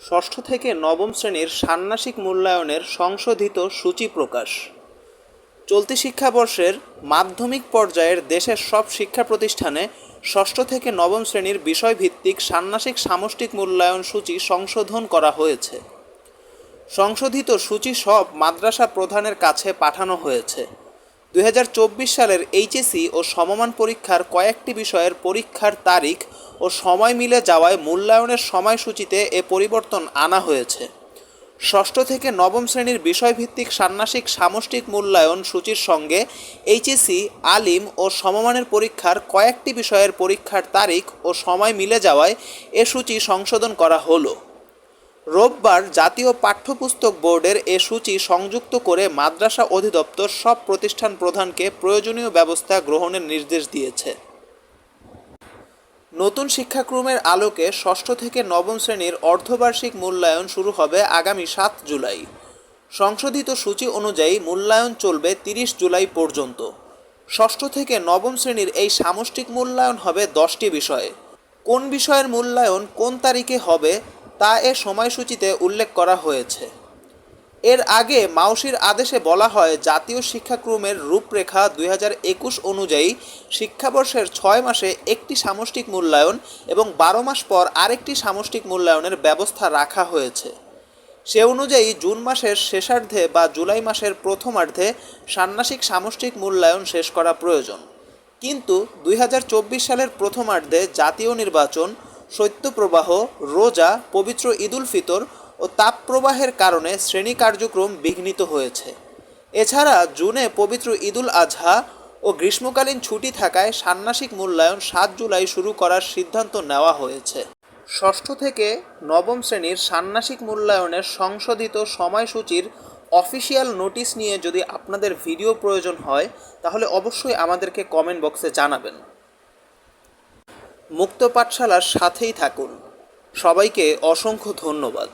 ষষ্ঠ থেকে নবম শ্রেণির ষান্মাসিক মূল্যায়নের সংশোধিত সূচি প্রকাশ। চলতি শিক্ষাবর্ষের মাধ্যমিক পর্যায়ের দেশের সব শিক্ষা প্রতিষ্ঠানে ষষ্ঠ থেকে নবম শ্রেণির বিষয়ভিত্তিক ষান্মাসিক সামষ্টিক মূল্যায়ন সূচি সংশোধন করা হয়েছে। সংশোধিত সূচি সব মাদ্রাসা প্রধানের কাছে পাঠানো হয়েছে। দু হাজার চব্বিশ সালের এইচএসি ও সমমান পরীক্ষার কয়েকটি বিষয়ের পরীক্ষার তারিখ ও সময় মিলে যাওয়ায় মূল্যায়নের সময়সূচিতে এ পরিবর্তন আনা হয়েছে। ষষ্ঠ থেকে নবম শ্রেণির বিষয়ভিত্তিক ষান্মাসিক সামষ্টিক মূল্যায়ন সূচির সঙ্গে এইচএসি আলিম ও সমমানের পরীক্ষার কয়েকটি বিষয়ের পরীক্ষার তারিখ ও সময় মিলে যাওয়ায় এ সূচি সংশোধন করা হলো। রোববার জাতীয় পাঠ্যপুস্তক বোর্ডের এ সূচি সংযুক্ত করে মাদ্রাসা অধিদপ্তর সব প্রতিষ্ঠান প্রধানকে প্রয়োজনীয় ব্যবস্থা গ্রহণের নির্দেশ দিয়েছে। নতুন শিক্ষাক্রমের আলোকে ষষ্ঠ থেকে নবম শ্রেণির অর্ধবার্ষিক মূল্যায়ন শুরু হবে আগামী সাত জুলাই। সংশোধিত সূচি অনুযায়ী মূল্যায়ন চলবে তিরিশ জুলাই পর্যন্ত। ষষ্ঠ থেকে নবম শ্রেণির এই সামষ্টিক মূল্যায়ন হবে দশটি বিষয়ে। কোন বিষয়ের মূল্যায়ন কোন তারিখে হবে তা এ সময়সূচিতে উল্লেখ করা হয়েছে। এর আগে মাউসির আদেশে বলা হয়, জাতীয় শিক্ষাক্রমের রূপরেখা দুই হাজার একুশ অনুযায়ী শিক্ষাবর্ষের ছয় মাসে একটি সামষ্টিক মূল্যায়ন এবং বারো মাস পর আরেকটি সামষ্টিক মূল্যায়নের ব্যবস্থা রাখা হয়েছে। সে অনুযায়ী জুন মাসের শেষার্ধে বা জুলাই মাসের প্রথমার্ধে ষান্মাসিক সামষ্টিক মূল্যায়ন শেষ করা প্রয়োজন। কিন্তু দুই হাজার চব্বিশ সালের প্রথমার্ধে জাতীয় নির্বাচন শৈত্যপ্রবাহ, রোজা, পবিত্র ঈদুল ফিতর ও তাপপ্রবাহের কারণে শ্রেণি কার্যক্রম বিঘ্নিত হয়েছে। এছাড়া জুনে পবিত্র ঈদুল আজহা ও গ্রীষ্মকালীন ছুটি থাকায় ষান্মাসিক মূল্যায়ন সাত জুলাই শুরু করার সিদ্ধান্ত নেওয়া হয়েছে। ষষ্ঠ থেকে নবম শ্রেণির ষান্মাসিক মূল্যায়নের সংশোধিত সময়সূচির অফিসিয়াল নোটিশ নিয়ে যদি আপনাদের ভিডিও প্রয়োজন হয়, তাহলে অবশ্যই আমাদেরকে কমেন্ট বক্সে জানাবেন। মুক্ত পাঠশালার সাথেই থাকুন। সবাইকে অসংখ্য ধন্যবাদ।